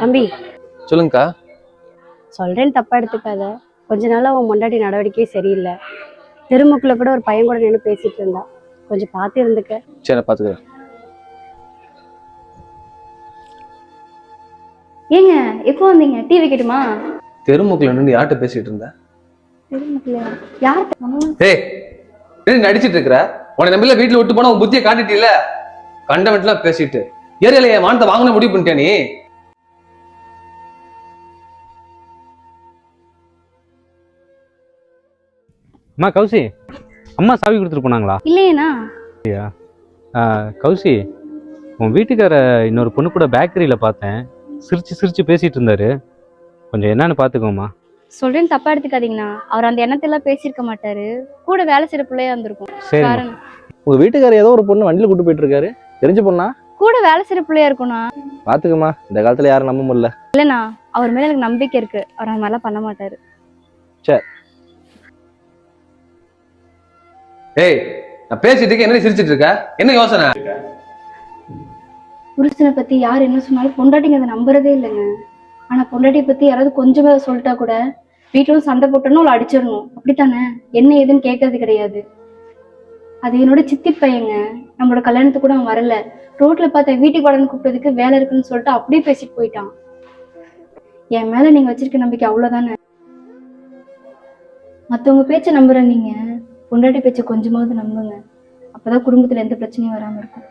தம்பி. சொல்லுங்கக்கா. சொல்றேன்னு தப்பா எடுத்துக்காத. கொஞ்ச நாளா உன் முன்னாடி நடவடிக்கையே சரியில்லை. தெருமுக்குள்ள கூட ஒரு பையன் கூட நின்று பேசிட்டு இருந்தா கொஞ்சம் பார்த்து இருந்துக்க. சரி பாத்துக்கிறேன் ஏங்க எப்போ வந்தீங்க? டீ வைக்கட்டுமா? தெருமுக்கில் நின்று யார்கிட்ட பேசிட்டு இருந்த? தெருமுக்குலையா யார் ஏய் என்ன நடிச்சிட்டு இருக்கிற? உன்னை நம்பில வீட்டுல விட்டு போனா உன் புத்தியை காட்டிட்டீல கண்டமெண்ட்லாம் பேசிட்டு. ஏரியால என் வானத்தை வாங்கின முடிவு பண்ணிட்டியா நீ? அம்மா கௌசி. அம்மா சாவி கொடுத்துட்டு போனாங்களா? இல்லையேண்ணா. ஆ, கௌசி உன் வீட்டுக்கார இன்னொரு பொண்ணு கூட பேக்கரியில் பார்த்தேன். சிரிச்சு சிரிச்சு பேசிட்டு இருந்தாரு. கொஞ்சம் என்னன்னு பார்த்துக்கோமா சொல்றேன்னு தப்பா எடுத்துக்காதீங்கண்ணா. அவர் அந்த எண்ணத்தெல்லாம் பேசியிருக்க மாட்டாரு. கூட வேலை செய்யற பிள்ளையா இருந்திருக்கும். சரி காரணம் உங்க வீட்டுக்காரர் ஏதோ ஒரு பொண்ணு வண்டியில கூட்டு போயிட்டு இருக்காரு தெரிஞ்ச பொண்ணா? கூட வேலை செய்யற பிள்ளையா இருக்கும்ண்ணா. பாத்துக்கம்மா இந்த காலத்துல யாரும் நம்ப முடியல. இல்லைண்ணா அவர் மேல எனக்கு நம்பிக்கை இருக்கு. அவர் அந்த மாதிரிலாம் பண்ண மாட்டாரு. ஏய் நான் பேசிட்டு இருக்கேன். என்ன சிரிச்சிட்டு இருக்க? என்ன யோசனை? புருஷனை பத்தி யார் என்ன சொன்னாலும் பொண்டாட்டிங்க அதை நம்புறதே இல்லைங்க. ஆனா பொண்டாட்டியை பத்தி யாராவது கொஞ்சமே சொல்லிட்டா கூட வீட்டிலும் சண்டை போட்டோன்னு அவளை அடிச்சிடணும். அப்படித்தானே? என்ன ஏதுன்னு கேட்கறது கிடையாது. அது என்னோட சித்தி பையங்க. நம்மளோட கல்யாணத்துக்கு கூட அவன் வரல. ரோட்ல பார்த்த வீட்டுக்கு வரன்னு கூப்பிட்டதுக்கு வேலை இருக்குன்னு சொல்லிட்டு அப்படியே பேசிட்டு போயிட்டான். என் மேல நீங்க வச்சிருக்க நம்பிக்கை அவ்வளவுதானே? மத்தவங்க பேச்ச நம்புற நீங்க. பொண்டாட்டி பேச்ச கொஞ்சமாவது நம்புங்க. அப்பதான் குடும்பத்துல எந்த பிரச்சனையும் வராம இருக்கும்.